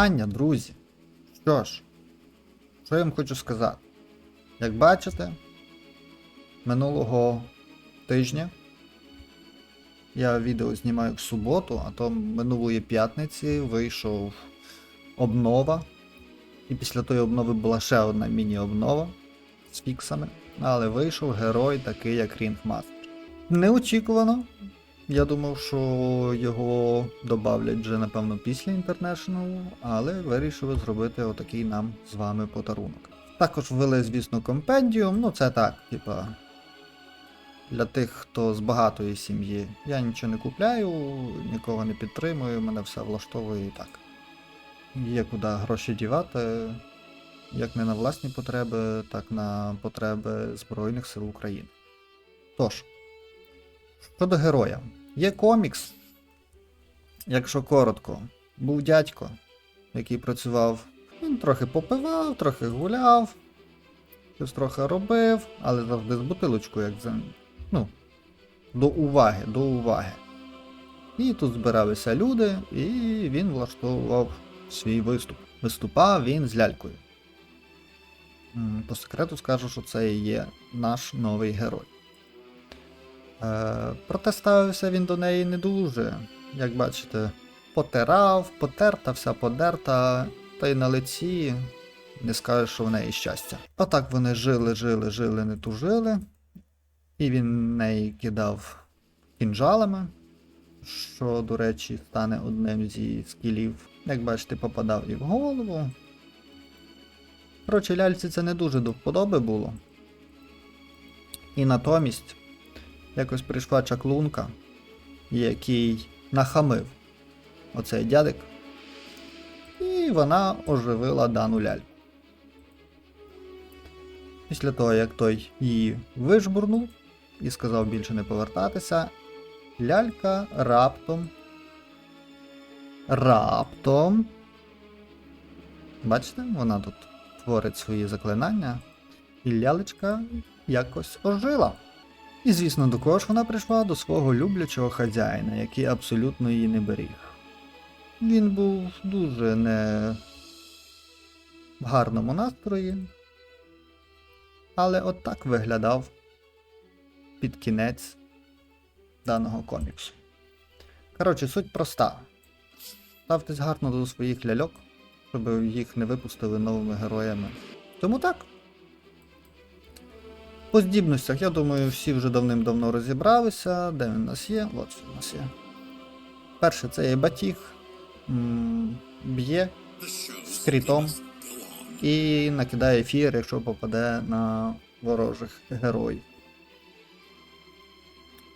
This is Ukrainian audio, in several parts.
Вітання, друзі! Що ж, що я вам хочу сказати? Як бачите, минулого тижня я відео знімаю в суботу, а то минулої п'ятниці вийшов обнова. І після тої обнови була ще одна міні-обнова з фіксами. Але вийшов герой такий, як Рінгмастер. Неочікувано. Я думав, що його добавлять вже, напевно, після International, але вирішили зробити отакий нам з вами подарунок. Також ввели, звісно, компендіум, ну це так, типа. Для тих, хто з багатої сім'ї. Я нічого не купляю, нікого не підтримую, мене все влаштовує і так. Є куди гроші дівати, як не на власні потреби, так на потреби Збройних сил України. Тож, щодо героя. Є комікс, якщо коротко, був дядько, який працював. Він трохи попивав, трохи гуляв, щось трохи робив, але завжди з бутилочкою, як за. Ну, до уваги, до уваги. І тут збиралися люди, і він влаштовував свій виступ. Виступав він з лялькою. По секрету скажу, що це і є наш новий герой. Е, проте ставився він до неї не дуже. Як бачите, потирав, потерта, вся подерта, та й на лиці не скажеш, що в неї щастя. Отак вони жили, жили, жили, не тужили. І він неї кидав кінжалами, що, до речі, стане одним зі скілів. Як бачите, попадав і в голову. Коротше, ляльці це не дуже до вподоби було. І натомість якось прийшла чаклунка, який нахамив оцей дядик, і вона оживила дану ляльку. Після того, як той її вижбурнув і сказав більше не повертатися, лялька раптом. Раптом. Бачите, вона тут творить свої заклинання, і лялечка якось ожила. І звісно, до кого ж вона прийшла до свого люблячого хазяїна, який абсолютно її не беріг. Він був дуже не в гарному настрої, але от так виглядав під кінець даного коміксу. Коротше, суть проста. Ставтесь гарно до своїх ляльок, щоб їх не випустили новими героями. Тому так. По здібностях, я думаю, всі вже давним-давно розібралися. Де він у нас є? От він у нас є. Перше, це є батіг. Б'є з крітом і накидає ефір, якщо попаде на ворожих героїв.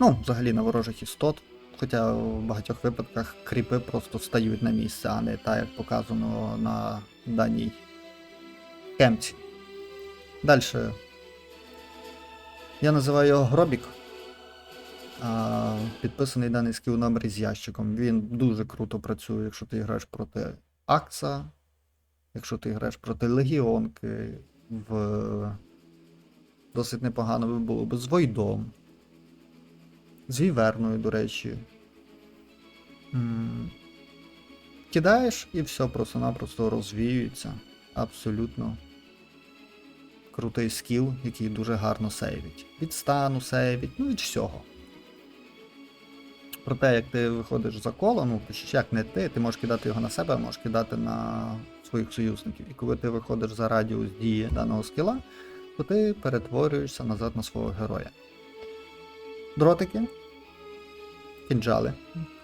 Ну, взагалі на ворожих істот. Хоча в багатьох випадках кріпи просто стають на місце, а не так, як показано на даній кемці. Далі. Я називаю його Гробік. Підписаний даний скіл номер із ящиком. Він дуже круто працює, якщо ти граєш проти Акса, якщо ти граєш проти Легіонки, в... досить непогано би було б з Войдом. З Віверною, до речі. Кидаєш і все просто-напросто розвіюється. Абсолютно крутий скіл, який дуже гарно сейвить. Від стану сейвить, ну від всього. Проте, як ти виходиш за коло, ну як не ти, ти можеш кидати його на себе, можеш кидати на своїх союзників. І коли ти виходиш за радіус дії даного скіла, то ти перетворюєшся назад на свого героя. Дротики, кінджали,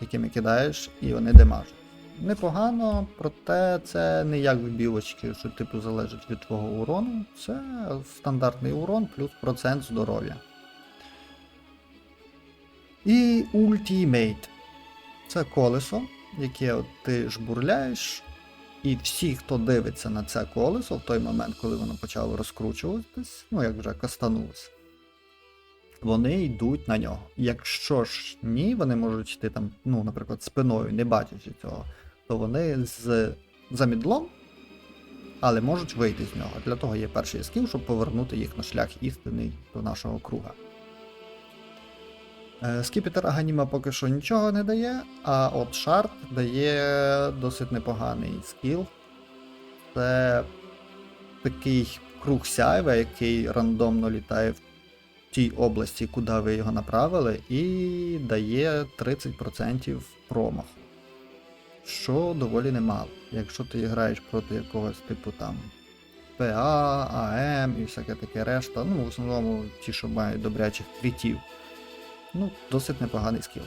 якими кидаєш, і вони демажать. Непогано, проте це не як білочки, що типу залежить від твого урону. Це стандартний урон плюс процент здоров'я. І Ultimate. Це колесо, яке от ти жбурляєш, і всі, хто дивиться на це колесо в той момент, коли воно почало розкручуватись, ну як вже кастанулося, вони йдуть на нього. Якщо ж ні, вони можуть йти там, ну, наприклад, спиною, не бачачи цього, то вони з замідлом, але можуть вийти з нього. Для того є перший скіл, щоб повернути їх на шлях істинний до нашого круга. Е, Скіпетр Аганіма поки що нічого не дає, а от шарт дає досить непоганий скіл. Це такий круг сяйва, який рандомно літає в тій області, куди ви його направили, і дає 30% промаху. Що доволі немало. Якщо ти граєш проти якогось типу там ПА, АМ і всяке таке решта, ну в основному ті, що мають добрячих крітів. Ну, досить непоганий скіл.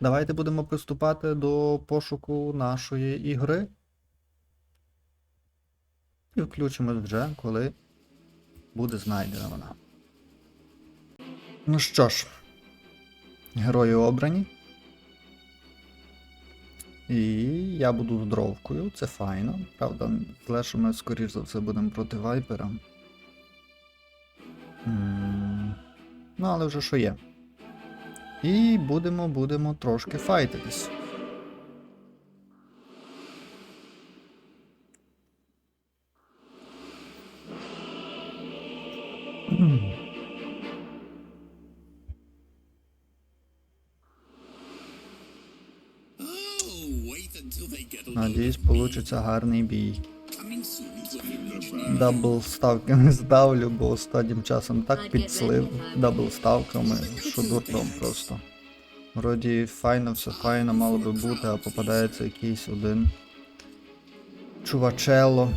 Давайте будемо приступати до пошуку нашої ігри. І включимось вже, коли буде знайдена вона. Ну що ж, герої обрані. І я буду з дровкою, це файно. Правда, що ми, скоріш за все, будемо проти вайпера. М, Ну, але вже що є. І будемо, будемо трошки файтитись. Oh, Надіюсь, получиться гарний бій. Дабл ставки не ставлю, бо останнім часом так підслив дабл ставками, що дурдом просто. Вроді файно, все файно мало би бути, а попадається якийсь один чувачело.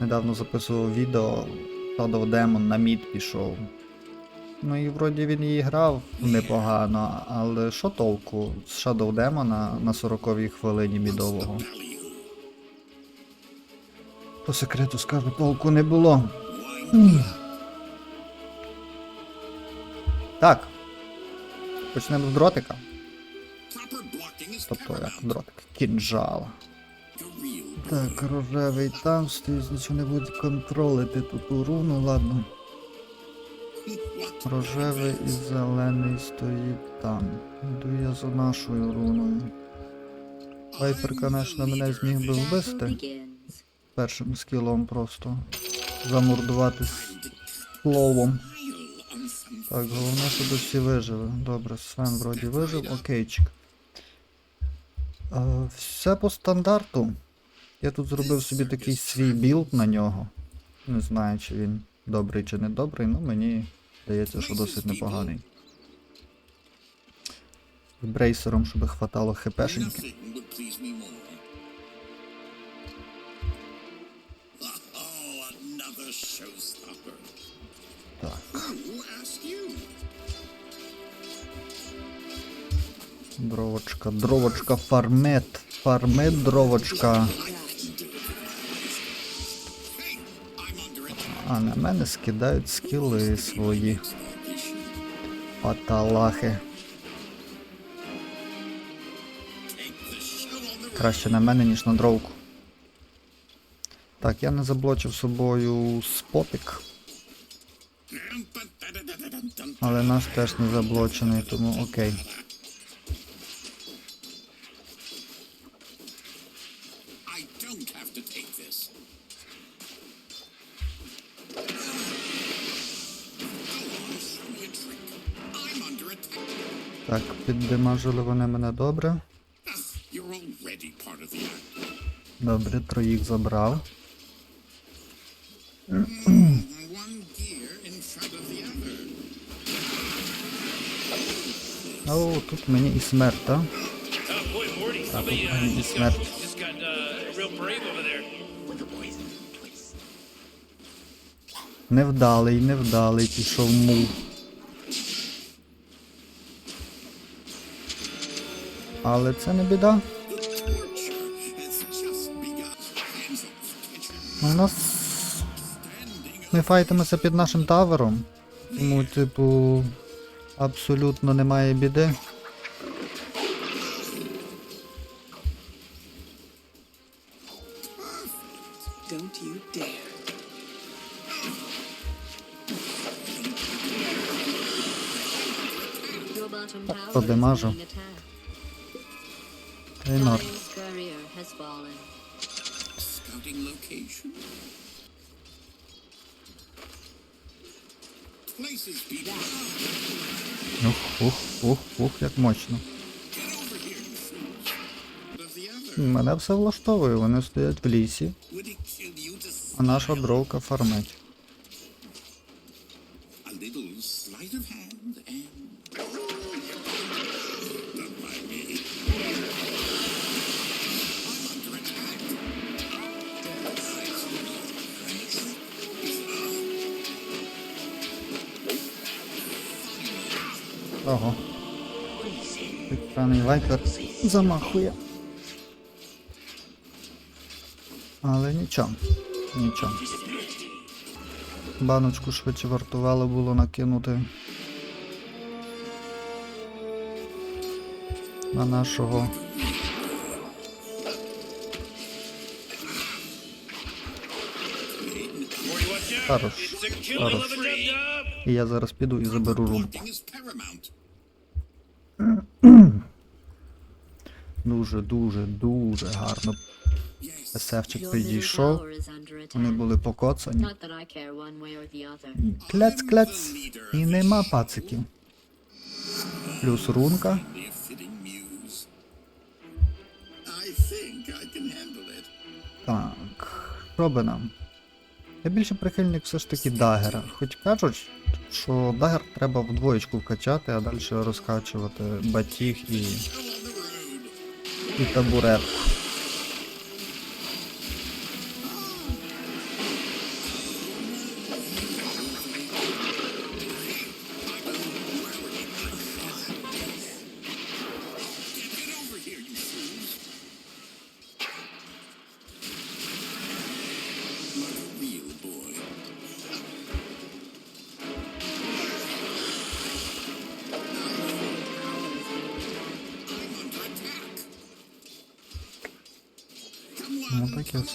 Недавно записував відео, Shadow Demon на мід пішов. Ну і вроді він і грав непогано, але що толку з Shadow Demon на 40-й хвилині мідового? По секрету скажу, толку не було. Так. Почнемо з дротика. Тобто як дротик. Кінжал. The real Так, рожевий там стоїть, нічого не буде контролити тут у руну, ладно. Рожевий і зелений стоїть там. Йду я за нашою руною. Вайпер, конечно, мене зміг би вбити. Першим скілом просто. Замордувати словом. Так, головне, щоб всі вижили. Добре, Свен вроді вижив, окейчик. Е, все по стандарту. Я тут зробив собі такий свій білд на нього. Не знаю, чи він добрий чи не добрий, але мені здається, що досить непоганий. З брейсером, щоб хватало хпшеньки. Так. Дровочка, дровочка, фармет. Фармет, дровочка. А на мене скидають скіли свої паталахи. Краще на мене, ніж на дровку. Так, я не заблочив собою спотик, але наш теж не заблочений, тому окей. Так, піддимажили вони мене добре. Ah. Добре, троїх забрав. О, тут мені і смерть, так? Oh uh, got uh, real brave over there. Невдалий, невдалий, пішов мув. Але це не біда. У нас ми файтимося під нашим тавером. Тому, типу, абсолютно немає біди. Подимажу. People. Ух, ух, ух, ух, як мощно. Мене все влаштовує, вони стоять в лісі, а наша дровка фармить. Паний вайпер замахує. Але нічого, нічого. Баночку швидше вартувало було накинути на нашого. Хорош. Хорош. І я зараз піду і заберу румку. Дуже, дуже, дуже гарно. СФчик підійшов. Вони були покоцані. Кляц. І нема пациків. Плюс рунка. Так. Що би нам? Я більше прихильник все ж таки дагера. Хоч кажуть, що дагер треба в двоєчку вкачати, а далі розкачувати батіг і, і табурет.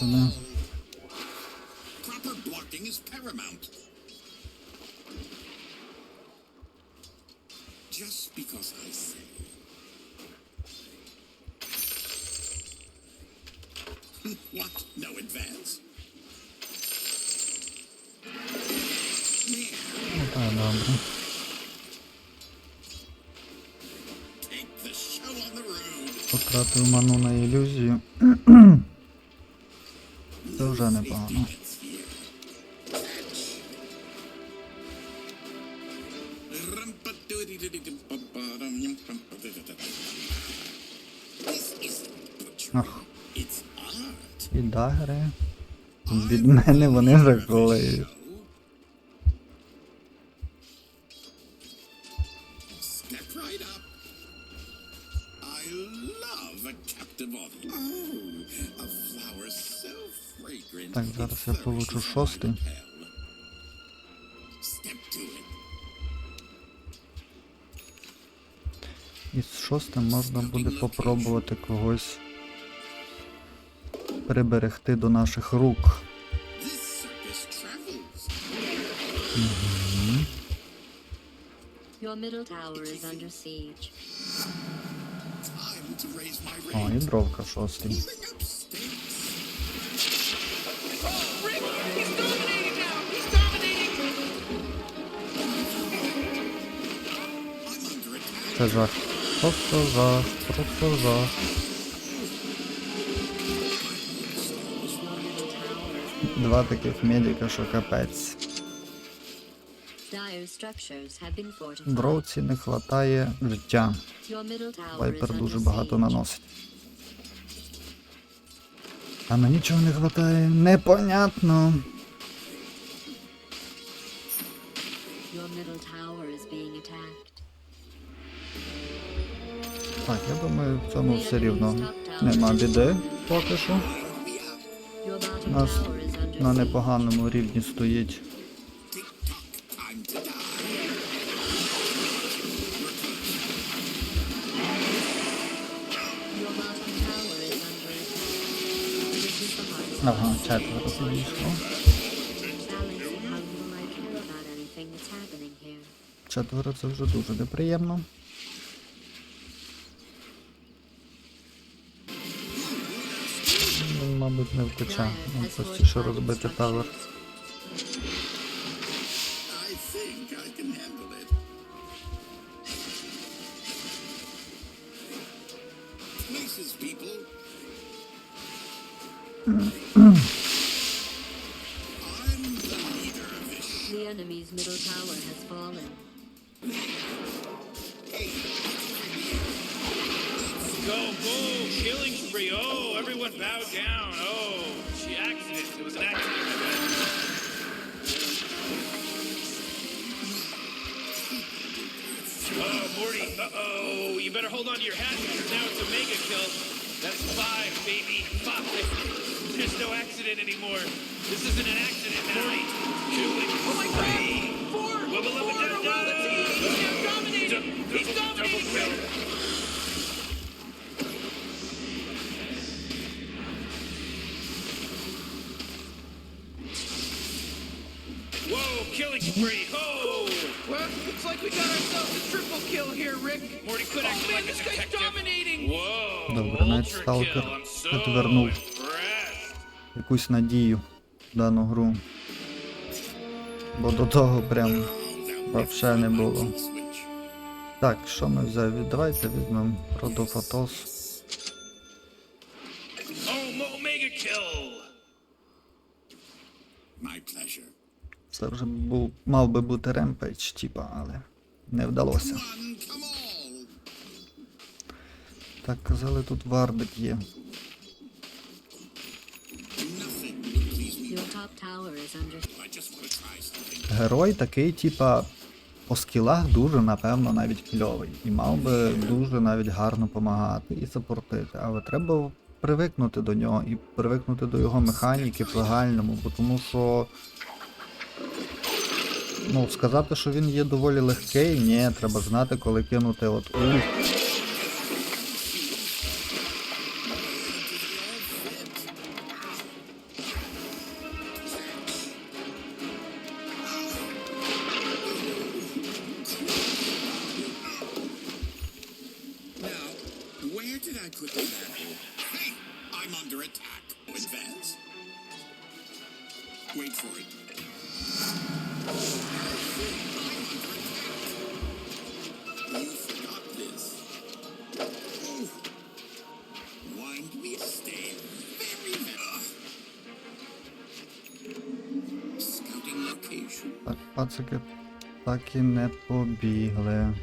Ну on, таке це не. proper blocking is paramount. Just because I say. what? No advance? There, Ну так, добре. take the show on the road. Потратив ману на ілюзію. Це вже непогано. Ах, і дагери. Від мене вони вже колеють. On шостий. І з шостим можна буде попробувати когось приберегти до наших рук. This circus travels. Your middle Це жах. Просто жах, просто жах. Два таких медика, що капець. Дровці не вистачає життя. Вайпер дуже багато наносить. А мені чого не вистачає? Непонятно. Your middle tower is being attacked. Так, я думаю, в цьому все рівно нема біди поки що. Bottom Нас на непоганому рівні стоїть. Ага, четверо here. Четверо це вже дуже неприємно. будуть навкача. Ну, просто що розбити павер. Middle tower has fallen. Go, boom! Killing spree! Oh, down. Oh, she accident. It was an accident. Oh, Morty. Uh-oh. You better hold on to your hat because now it's a mega kill. That's five, baby. Five. There's no accident anymore. This isn't an accident, Morty. Killing Oh my spree. god! Four! Wubba Four dub to roll the dub. team! He's now dominating! He's Double- double dominating! Killing spree. Oh! Well, looks like we got ourselves a triple kill here, Rick. Morty quit Oh man, like a this guy's dominating! Whoa! Добре, навіть ultra сталкер kill. I'm so відвернув impressed. якусь надію в дану гру. Бо до того прям вообще не було. Так, що ми взяли? Давайте візьмемо Протофотос. Це вже був, мав би бути ремпейдж, типа, але не вдалося. Так, казали, тут вардик є. Герой такий, типа, по скілах дуже, напевно, навіть кльовий. І мав би дуже навіть гарно допомагати і сапортити. Але треба привикнути до нього і привикнути до його механіки в загальному, бо тому що. Ну, сказати, що він є доволі легкий, ні, треба знати, коли кинути от ух. Так, пацики так і не побігли.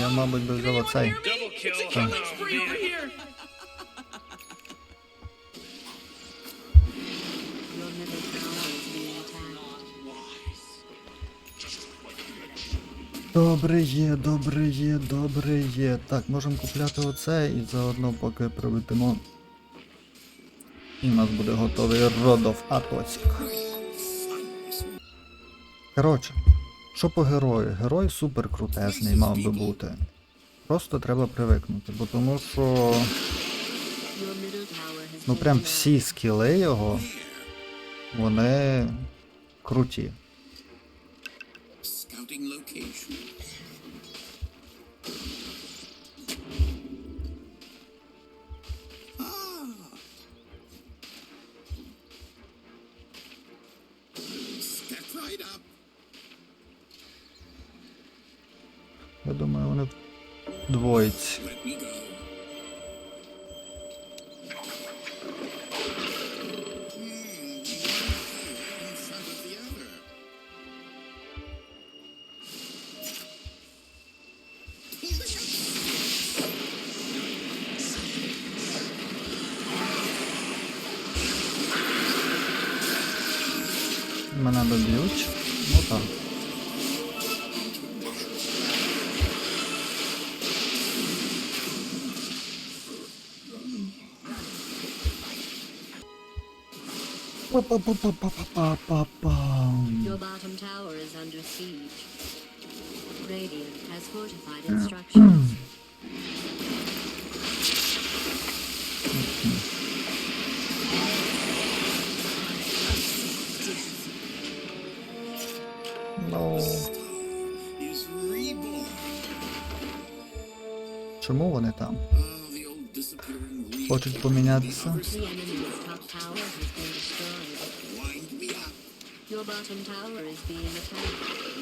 Tower is being attacked. Добре є, добре є, добре є. Так, можемо купляти оце і заодно поки прилетимо. І в нас буде готовий родов Атоцік. Коротше, що по герою? Герой супер крутезний мав би бути. Просто треба привикнути, бо тому що ну прям всі скіли його, вони круті. Ah. Right up. В Your bottom tower is under siege. Radiant has fortified instructions. structures. Чому вони там? Хочуть помінятися? Your bottom tower is being attacked.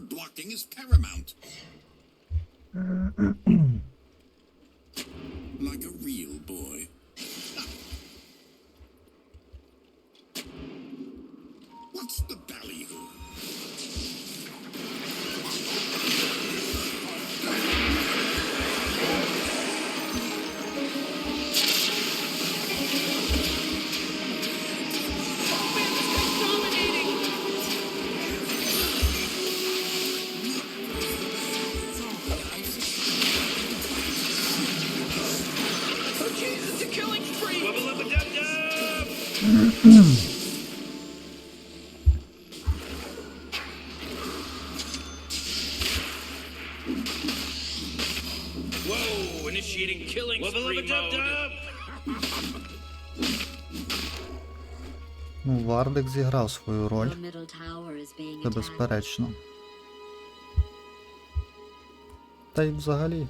blocking is paramount. Whoa, initiating killing spree. Ну, Вардик зіграв свою роль. Це безперечно. Та й взагалі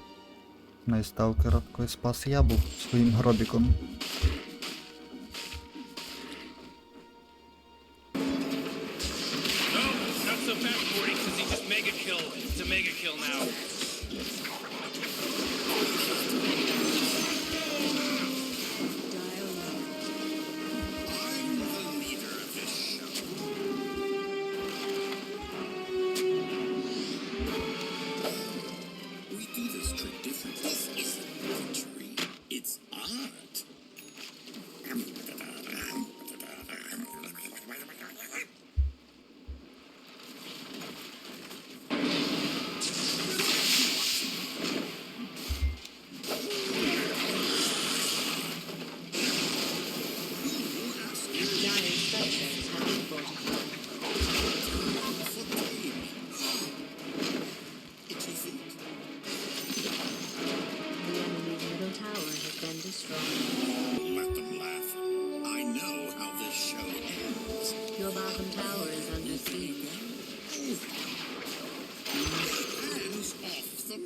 найставки Радко спас я був своїм гробіком.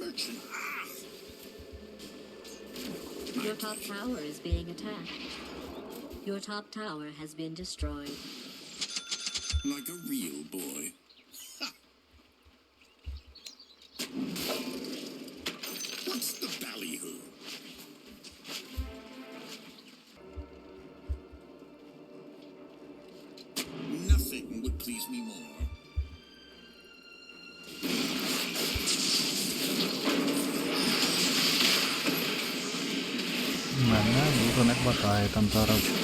merchant. Your top tower is being attacked. Your top tower has been destroyed. Like a real boy. Кантаров.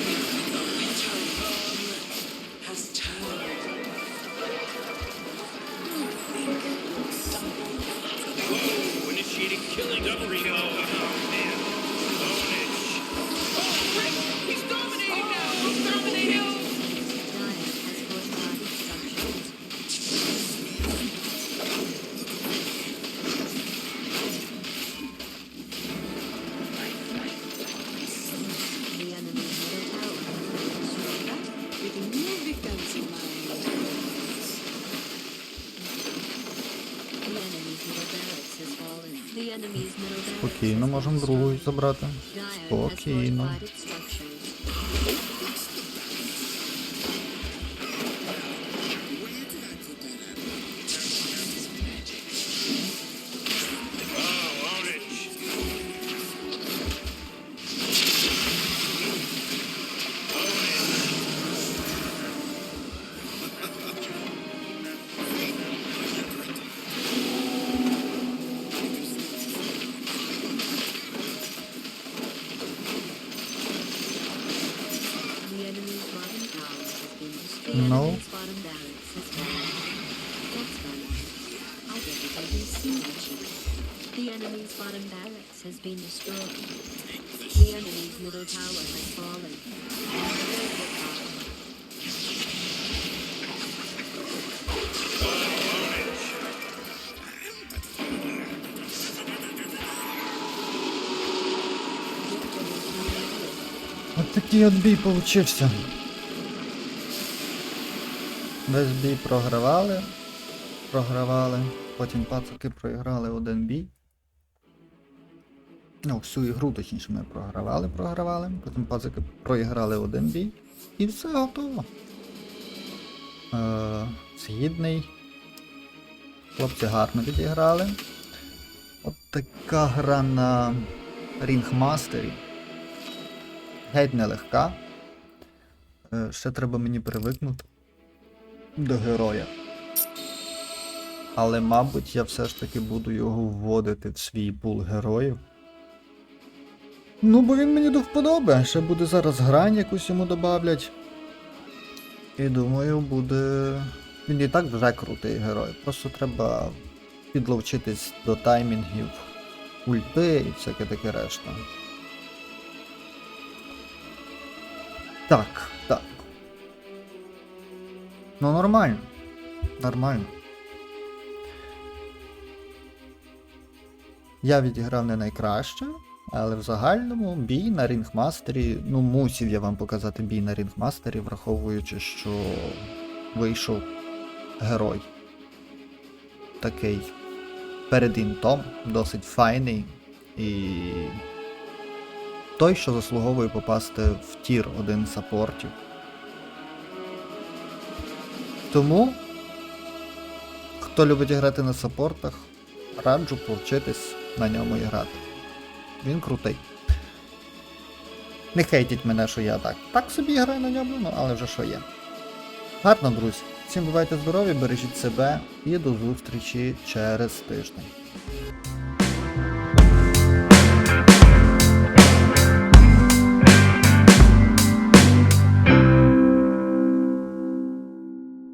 Спокійно, можемо другу забрати. Спокійно. No. The enemy's bottom barracks has been destroyed. The enemy's middle tower has fallen. От такий от получився. Весь бій програвали, програвали, потім пацаки проіграли один бій. Ну, всю ігру, точніше, ми програвали, програвали, потім пацаки проіграли один бій. І все готово. Е, згідний. Хлопці гарно відіграли. От така гра на Рінгмастері геть нелегка. Е, Ще треба мені привикнути до героя. Але, мабуть, я все ж таки буду його вводити в свій пул героїв. Ну, бо він мені до вподоби. Ще буде зараз грань якусь йому добавлять. І думаю, буде. Він і так вже крутий герой. Просто треба підловчитись до таймінгів, ульти і всяке таке решта. Так, так. Ну нормально. Нормально. Я відіграв не найкраще, але в загальному бій на рінгмастері. Ну, мусів я вам показати бій на рінгмастері, враховуючи, що вийшов герой. Такий перед інтом, досить файний і той, що заслуговує попасти в тір один саппортів. Тому, хто любить грати на саппортах, раджу повчитись на ньому і грати. Він крутий. Не хейтіть мене, що я так. Так собі граю на ньому, ну але вже що є. Гарно, друзі. Всім бувайте здорові, бережіть себе і до зустрічі через тиждень.